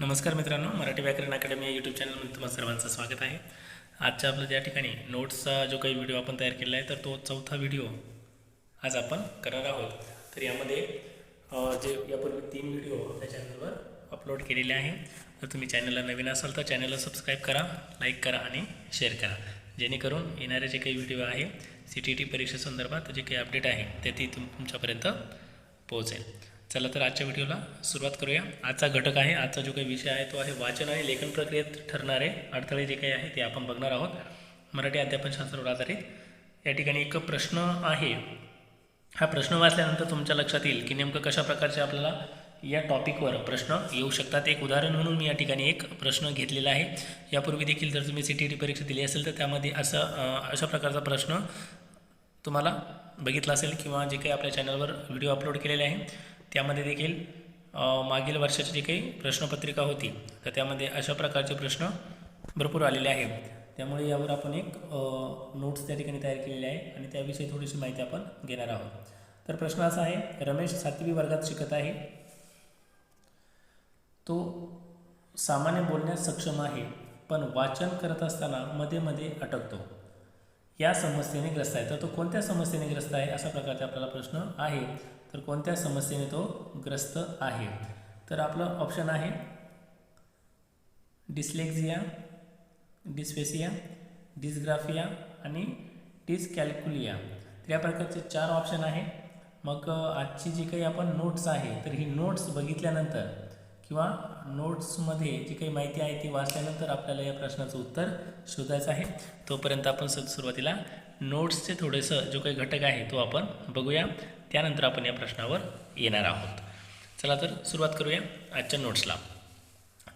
नमस्कार मित्रांनो मराठी व्याकरण अकॅडमी या यूट्यूब चॅनलमध्ये तुम्हाला सर्वांचं स्वागत आहे. आजच्या आपलं ज्या ठिकाणी नोट्सचा जो काही व्हिडिओ आपण तयार केला आहे तर तो चौथा व्हिडिओ आज आपण करणार आहोत. तर यामध्ये जे यापूर्वी तीन व्हिडिओ आपल्या चॅनलवर अपलोड केलेले आहे. तर तुम्ही चॅनलला नवीन असाल तर चॅनलला सबस्क्राईब करा लाईक करा आणि शेअर करा. जेणेकरून येणारे जे काही व्हिडिओ आहे सी टी टी परीक्षेसंदर्भात जे काही अपडेट आहे ते ती तुम तुमच्यापर्यंत पोहोचेल. चला तर आजच्या व्हिडिओला सुरुवात करूया. आजचा घटक आहे आजचा जो काही विषय आहे तो आहे वाचन आणि लेखन प्रक्रियेत ठरणारे अडथळे जे काही आहे ते आपण बघणार आहोत. मराठी अध्यापनशास्त्रावर आधारित. या ठिकाणी एक प्रश्न आहे. हा प्रश्न वाचल्यानंतर तुमच्या लक्षात येईल की नेमकं कशा प्रकारचे आपल्याला या टॉपिकवर प्रश्न येऊ शकतात. एक उदाहरण म्हणून मी या ठिकाणी एक प्रश्न घेतलेला आहे. यापूर्वी देखील जर तुम्ही सी टी टी परीक्षा दिली असेल तर त्यामध्ये असं अशा प्रकारचा प्रश्न तुम्हाला बघितला असेल किंवा जे काही आपल्या चॅनलवर व्हिडिओ अपलोड केलेले आहे. त्यामध्ये देखील मागील वर्षाची जी काही प्रश्नपत्रिका होती तर त्यामध्ये अशा प्रकारचे प्रश्न भरपूर आलेले आहेत. त्यामुळे यावर आपण एक नोट्स त्या ठिकाणी तयार केलेले आहे आणि त्याविषयी थोडीशी माहिती आपण घेणार आहोत. तर प्रश्न असा आहे रमेश सातवी वर्गात शिकत आहे. तो सामान्य बोलण्यास सक्षम आहे पण वाचन करत असताना मध्ये मध्ये अटकतो. या समस्येने ग्रस्त आहे. तर तो कोणत्या समस्येने ग्रस्त आहे अशा प्रकारचा आपल्याला प्रश्न आहे. तर कोणत्या समस्येने तो ग्रस्त आहे? तर आपलं ऑप्शन आहे डिस्लेक्झिया डिस्फेसिया डिस्ग्राफिया आणि डिस्कॅल्क्युलिया तर या प्रकारचे चार ऑप्शन आहे. मग आजची जी काही आपण नोट्स आहे तर ही नोट्स बघितल्यानंतर किंवा नोट्समध्ये जी काही माहिती आहे ती वाचल्यानंतर आपल्याला या प्रश्नाचं उत्तर शोधायचं आहे. तोपर्यंत आपण स सुरुवातीला नोट्सचे थोडंसं जो काही घटक आहे तो आपण बघूया. त्यानंतर आपण या प्रश्नावर येणार आहोत. चला तर सुरुवात करूया आजच्या नोट्सला.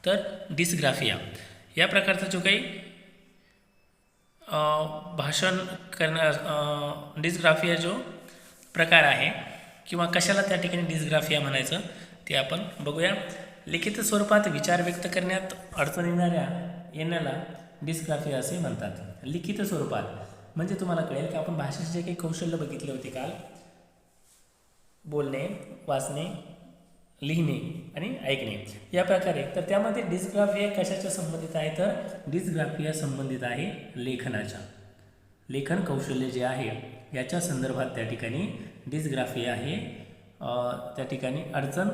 तर डिस्ग्राफिया. या प्रकारचा जो काही भाषण करण्या डिस्ग्राफिया जो प्रकार आहे किंवा कशाला त्या ठिकाणी डिस्ग्राफिया म्हणायचं ते आपण बघूया. लिखित स्वरूपात विचार व्यक्त करण्यात अडचण येणाऱ्या येण्याला डिस्ग्राफिया असे म्हणतात. लिखित स्वरूपात. म्हणजे तुम्हाला कळेल की आपण भाषेचे जे काही कौशल्य बघितले होते काल बोलणे वाचणे लिहिणे आणि ऐकणे. या प्रकारे. तर त्यामध्ये डिस्ग्राफिया कशाच्या संबंधित आहे? तर डिस्ग्राफिया संबंधित आहे लेखनाच्या. लेखन कौशल्य जे आहे याच्या संदर्भात त्या ठिकाणी डिस्ग्राफिया हे त्या ठिकाणी अडचण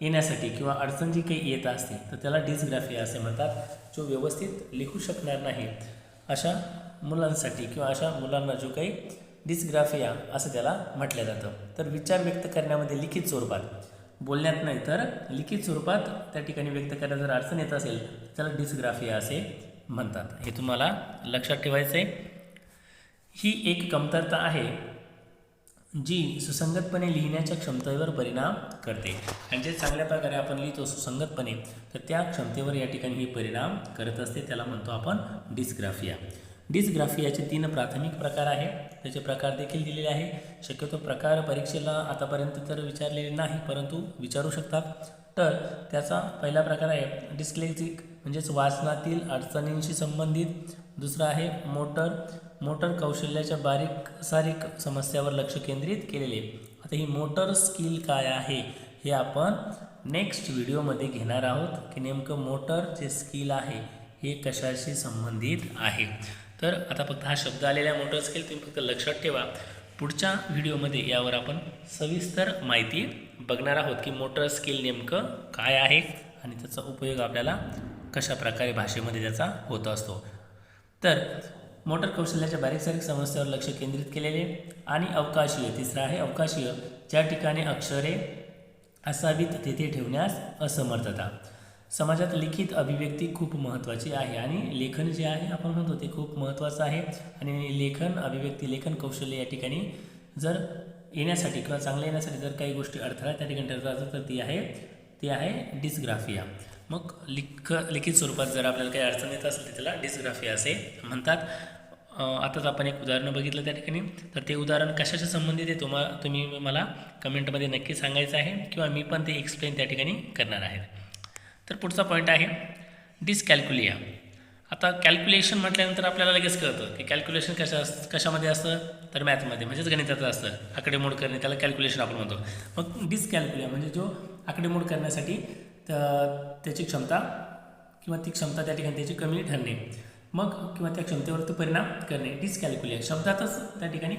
येण्यासाठी किंवा अडचण जी काही येत असते तर त्याला डिस्ग्राफिया असे म्हणतात. जो व्यवस्थित लिहू शकणार नाही अशा मुलांसाठी किंवा अशा मुलांना जो काही डिस्ग्राफिया असं त्याला म्हटलं जातं. तर विचार व्यक्त करण्यामध्ये लिखित स्वरूपात बोलण्यात नाही तर लिखित स्वरूपात त्या ठिकाणी व्यक्त करण्यात जर अडचण येत असेल तर त्याला डिस्ग्राफिया असे म्हणतात. हे तुम्हाला लक्षात ठेवायचं आहे ही एक कमतरता आहे जी सुसंगतपणे लिहिण्याच्या क्षमतेवर परिणाम करते. आणि जे चांगल्या प्रकारे आपण लिहितो सुसंगतपणे तर त्या क्षमतेवर या ठिकाणी ही परिणाम करत असते. त्याला म्हणतो आपण डिस्ग्राफिया डिस्ग्राफियाचे तीन प्राथमिक प्रकार आहे त्याचे प्रकार देखील दिलेले आहे शक्यतो प्रकार परीक्षेला आतापर्यंत तर विचारलेले नाही परंतु विचारू शकतात. तर त्याचा पहिला प्रकार आहे डिस्लेक्झिक म्हणजेच वाचनातील अडचणींशी संबंधित. दुसरा आहे मोटर. मोटर कौशल्याच्या बारीक सारीक समस्यावर लक्ष केंद्रित केलेले. आता ही मोटर स्किल काय आहे हे आपण नेक्स्ट व्हिडिओमध्ये घेणार आहोत की नेमकं मोटर जे स्किल आहे हे कशाशी संबंधित आहे. तर आता फक्त हा शब्द आलेला आहे मोटर स्किल तुम्ही फक्त लक्षात ठेवा. पुढच्या व्हिडिओमध्ये यावर आपण सविस्तर माहिती बघणार आहोत की मोटर स्किल नेमकं काय आहे आणि त्याचा उपयोग आपल्याला कशा प्रकारे भाषेमध्ये त्याचा होत असतो. तर मोटर कौशल्याच्या बारीक सारीक समस्यावर लक्ष केंद्रित केलेले आणि अवकाशीय तिसरा आहे अवकाशीय ज्या ठिकाणी अक्षरे असावीत तेथे ठेवण्यास असमर्थता. समाजात लिखित अभिव्यक्ती खूप महत्त्वाची आहे आणि लेखन जे आहे आपण म्हणतो ते खूप महत्त्वाचं आहे. आणि लेखन अभिव्यक्ती लेखन कौशल्य या ठिकाणी जर येण्यासाठी किंवा चांगलं येण्यासाठी जर काही गोष्टी अडथळा त्या ठिकाणी ठरत असेल तर ती आहे ती आहे डिस्ग्राफिया मग लिख लिखित स्वरूपात जर आपल्याला काही अडचण येत असेल तर त्याला डिस्ग्राफिया असे म्हणतात. आताच आपण एक उदाहरण बघितलं त्या ठिकाणी. तर ते उदाहरण कशाच्या संबंधित आहे तुम्हा तुम्ही मला कमेंटमध्ये नक्की सांगायचं आहे किंवा मी पण ते एक्सप्लेन त्या ठिकाणी करणार आहे. तर पुढचा पॉईंट आहे डिसकॅल्क्युलिया आता कॅल्क्युलेशन म्हटल्यानंतर आपल्याला लगेच कळतं की कॅल्क्युलेशन कशा कशामध्ये असतं? तर मॅथमध्ये म्हणजेच गणिताचं असतं. आकडेमोड करणे त्याला कॅल्क्युलेशन आपण म्हणतो. मग डिसकॅल्क्युलिया म्हणजे जो आकडेमोड करण्यासाठी त्याची क्षमता किंवा ती क्षमता त्या ठिकाणी त्याची कमी ठरणे. मग किंवा त्या क्षमतेवरती परिणाम करणे. डिसकॅल्क्युलिया शब्दातच त्या ठिकाणी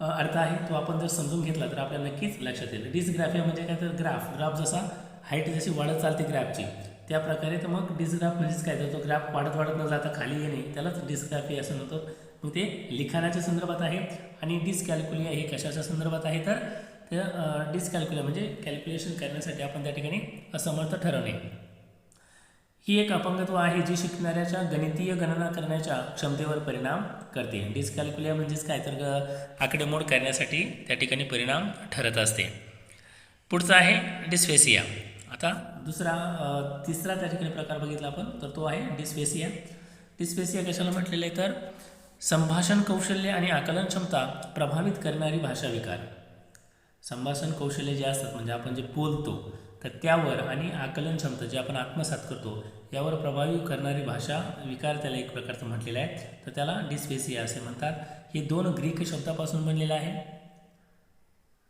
अर्थ आहे. तो आपण जर समजून घेतला तर आपल्याला नक्कीच लक्षात येईल. डिसग्राफिया म्हणजे काय? तर ग्राफ ग्राफ जसा हाईट जशी वाढत चालते ग्राफची त्या प्रकारे तर मग डिस्ग्राफ म्हणजेच काय तर तो ग्राफ वाढत वाढत न जाता खाली येणे त्यालाच डिस्ग्राफी असं म्हणतो. मग ते लिखाणाच्या संदर्भात आहे आणि डिस्कॅल्क्युलिया हे कशाच्या संदर्भात आहे तर त्या डिस्कॅल्क्युलिया म्हणजे कॅल्क्युलेशन करण्यासाठी आपण त्या ठिकाणी असमर्थ ठरवणे. ही एक अपंगत्व आहे जी शिकणाऱ्याच्या गणितीय गणना करण्याच्या क्षमतेवर परिणाम करते. डिस्कॅल्क्युलिया म्हणजेच काय तर आकडेमोड करण्यासाठी त्या ठिकाणी परिणाम ठरत असते. पुढचं आहे डिस्फेसिया आता दुसरा तिसरा त्या ठिकाणी प्रकार बघितला आपण तर तो आहे डिस्पेसिया डिस्पेसिया कशाला म्हटलेलं आहे तर संभाषण कौशल्य आणि आकलन क्षमता प्रभावित करणारी भाषा विकार. संभाषण कौशल्य जे असतात म्हणजे आपण जे बोलतो तर त्यावर आणि आकलन क्षमता जे आपण आत्मसात करतो यावर प्रभावी करणारी भाषा विकार त्याला एक प्रकारचं म्हटलेलं आहे. तर त्याला डिस्पेसिया असे म्हणतात. हे दोन ग्रीक शब्दापासून बनलेलं आहे.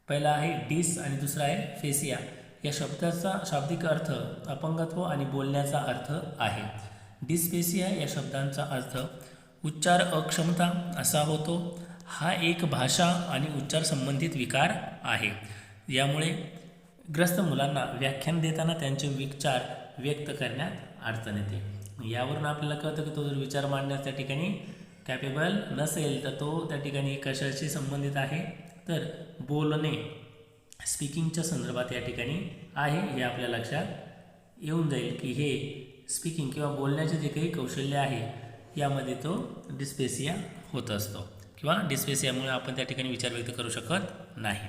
पहिला आहे डिस आणि दुसरा आहे फेसिया. या शब्दाचा शाब्दिक अर्थ अपंगत्व आणि बोलण्याचा अर्थ आहे. डिस्पेसिया या शब्दांचा अर्थ उच्चार अक्षमता असा होतो. हा एक भाषा आणि उच्चार संबंधित विकार आहे. यामुळे ग्रस्त मुलांना व्याख्यान देताना त्यांचे विचार व्यक्त करण्यात अडचण येते. यावरून आपल्याला कळतं की तो जर विचार मांडण्यास त्या ठिकाणी कॅपेबल नसेल तर तो त्या ठिकाणी कशाशी संबंधित आहे? तर बोलणे. स्पीकिंगच्या संदर्भात या ठिकाणी आहे हे आपल्या लक्षात येऊन जाईल की हे स्पीकिंग किंवा बोलण्याचे जे काही कौशल्य आहे यामध्ये तो डिस्पेसिया होत असतो किंवा डिस्पेसियामुळे आपण त्या ठिकाणी विचार व्यक्त करू शकत नाही.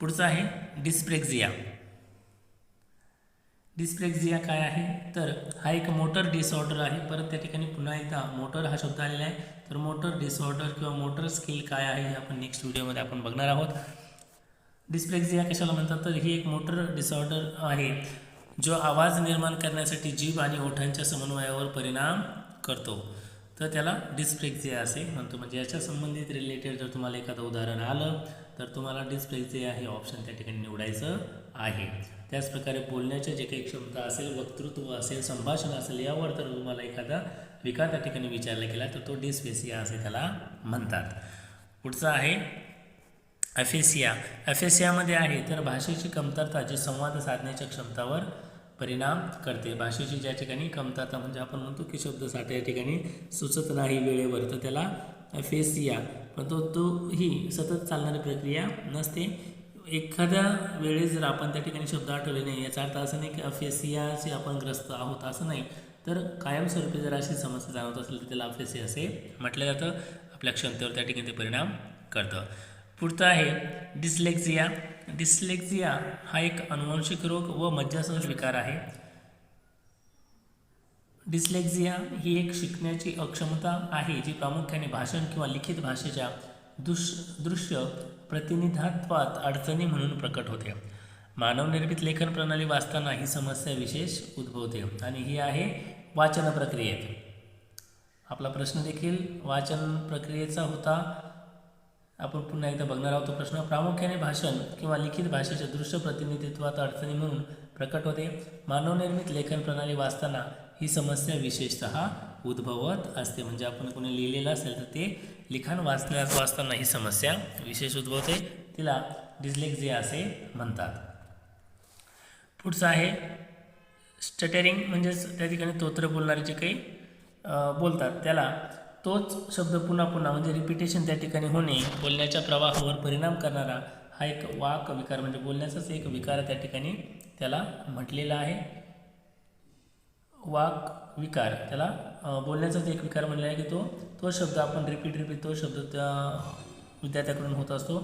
पुढचं आहे डिस्प्रेक्झिया डिस्प्रेक्झिया काय आहे? तर हा एक मोटर डिसऑर्डर आहे. परत त्या ठिकाणी पुन्हा एकदा मोटर हा शब्द आलेला आहे. तर मोटर डिसऑर्डर किंवा मोटर स्किल काय आहे हे आपण नेक्स्ट व्हिडिओमध्ये आपण बघणार आहोत. डिस्प्लेक्झिया कशाला म्हणतात? तर ही एक मोटर डिसऑर्डर आहे जो आवाज निर्माण करण्यासाठी जीभ आणि ओठांच्या समन्वयावर परिणाम करतो. तर त्याला डिस्प्लेक्झिया असे म्हणतो. म्हणजे याच्या संबंधित रिलेटेड जर तुम्हाला एखादं उदाहरण आलं तर तुम्हाला डिस्प्लेक्झिया हे ऑप्शन त्या ठिकाणी निवडायचं आहे. त्याचप्रकारे बोलण्याच्या जे काही क्षमता असेल वक्तृत्व असेल संभाषण असेल यावर तर तुम्हाला एखादा विकार त्या ठिकाणी विचारला गेला तर तो डिस्पेसिया असे त्याला म्हणतात. पुढचा आहे ॲफेसिया ॲफेसियामध्ये आहे तर भाषेची कमतरता जी संवाद साधण्याच्या क्षमतावर परिणाम करते. भाषेची ज्या ठिकाणी कमतरता म्हणजे आपण म्हणतो की शब्दसाठा या ठिकाणी सुचत नाही वेळेवर तर त्याला ॲफेसिया परंतु तो तो ही सतत चालणारी प्रक्रिया नसते. एखाद्या वेळेस जर आपण त्या ठिकाणी शब्द आठवले नाही याचा अर्थ असं नाही की अफेसियाचे आपण ग्रस्त आहोत असं नाही. तर कायमस्वरूपी जर अशी समस्या जाणवत असेल तर त्याला अफेसिया असे म्हटलं जातं. आपल्या क्षमतेवर त्या ठिकाणी ते परिणाम करतं. पुढचं आहे. डिस्लेक्झिया डिस्लेक्झिया हा एक अनुवांशिक रोग व मज्जासंच विकार आहे. डिस्लेक्झिया ही एक शिकण्याची अक्षमता आहे जी प्रामुख्याने भाषण किंवा लिखित भाषेच्या दुष दृश्य प्रतिनिधात्वात अडचणी म्हणून प्रकट होते. मानवनिर्मित लेखन प्रणाली वाचताना ही समस्या विशेष उद्भवते आणि ही आहे वाचन प्रक्रियेत. आपला प्रश्न देखील वाचन प्रक्रियेचा होता. आपण पुन्हा एकदा बघणार आहोत तो प्रश्न. प्रामुख्याने भाषण किंवा लिखित भाषेच्या दृश्य प्रतिनिधित्वात अडचणी म्हणून प्रकट होते. मानवनिर्मित लेखन प्रणाली वाचताना ही समस्या विशेषतः उद्भवत असते. म्हणजे आपण कोणी लिहिलेलं असेल तर ते लिखाण वाचण्यात वाचताना ही समस्या विशेष उद्भवते. तिला डिस्लेक्झिया असे म्हणतात. पुढचं आहे स्टटरिंग म्हणजेच त्या ठिकाणी तोत्र बोलणारे जे काही बोलतात त्याला तोच शब्द पुन्हा पुन्हा म्हणजे रिपिटेशन त्या ठिकाणी होणे बोलण्याच्या प्रवाहावर परिणाम करणारा हा एक वाक विकार म्हणजे बोलण्याचाच एक विकार त्या ठिकाणी त्याला म्हटलेला आहे. वाक विकार त्याला बोलण्याचाच एक विकार म्हणलेला आहे की तो तो शब्द आपण रिपीट रिपीट तो शब्द त्या विद्यार्थ्याकडून होत असतो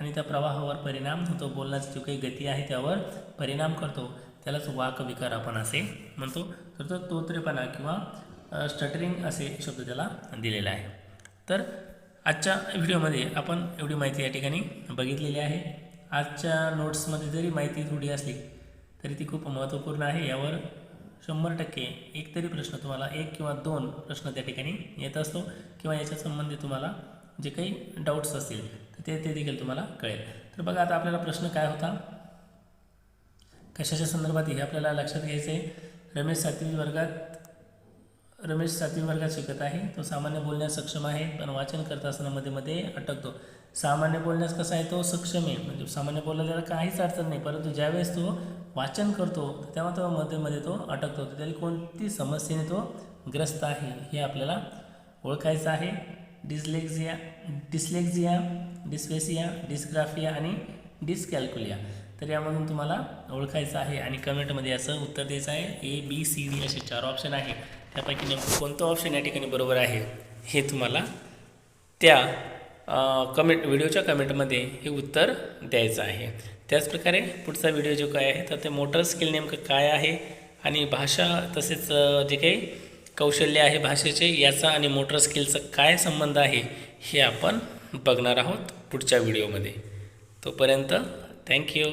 आणि त्या प्रवाहावर परिणाम होतो बोलण्याची जो काही गती आहे त्यावर परिणाम करतो. त्यालाच वाक विकार आपण असे म्हणतो. तर तो तोत्रेपणा किंवा स्टटरिंग असे शब्द त्याला दिलेला आहे. तर आजच्या व्हिडिओमध्ये आपण एवढी माहिती या ठिकाणी बघितलेली आहे. आजच्या नोट्समध्ये जरी माहिती थोडी असली तरी ती खूप महत्त्वपूर्ण आहे. यावर शंभर टक्के एक तरी प्रश्न तुम्हाला एक किंवा दोन प्रश्न त्या ठिकाणी येत असतो किंवा याच्या संबंधित तुम्हाला जे काही डाऊट्स असतील तर ते ते देखील तुम्हाला कळेल. तर बघा आता आपल्याला प्रश्न काय होता? कशाच्या संदर्भात हे आपल्याला लक्षात घ्यायचं आहे रमेश सातवी वर्गात रमेश सातवी वर्गात शिकत आहे. तो सामान्य बोलण्यास सक्षम आहे पण वाचन करत असताना मध्ये मध्ये अटकतो. सामान्य बोलण्यास कसा आहे तो? सक्षम आहे. म्हणजे सामान्य बोलायला त्याला काहीच अडचण नाही परंतु ज्यावेळेस तो वाचन करतो तेव्हा तो मध्ये मध्ये तो अटकतो. त्याला कोणती समस्येने तो ग्रस्त आहे हे आपल्याला ओळखायचं आहे. डिस्लेक्झिया डिस्लेक्झिया डिस्पेसिया डिस्ग्राफिया आणि डिस्कॅल्क्युलिया. तर यामधून तुम्हाला ओळखायचं आहे आणि कमेंटमध्ये याचं उत्तर द्यायचं आहे. ए बी सी डी असे चार ऑप्शन आहे. त्यापैकी नेमकं कोणतं ऑप्शन या ठिकाणी बरोबर आहे हे तुम्हाला त्या कमेंट व्हिडिओच्या कमेंटमध्ये हे उत्तर द्यायचं आहे. त्याचप्रकारे पुढचा व्हिडिओ जो काय आहे तर ते मोटर स्किल नेमकं काय आहे आणि भाषा तसेच जे काही कौशल्य आहे भाषेचे याचा आणि मोटर स्किलचा काय संबंध आहे हे आपण बघणार आहोत पुढच्या व्हिडिओमध्ये तोपर्यंत थँक्यू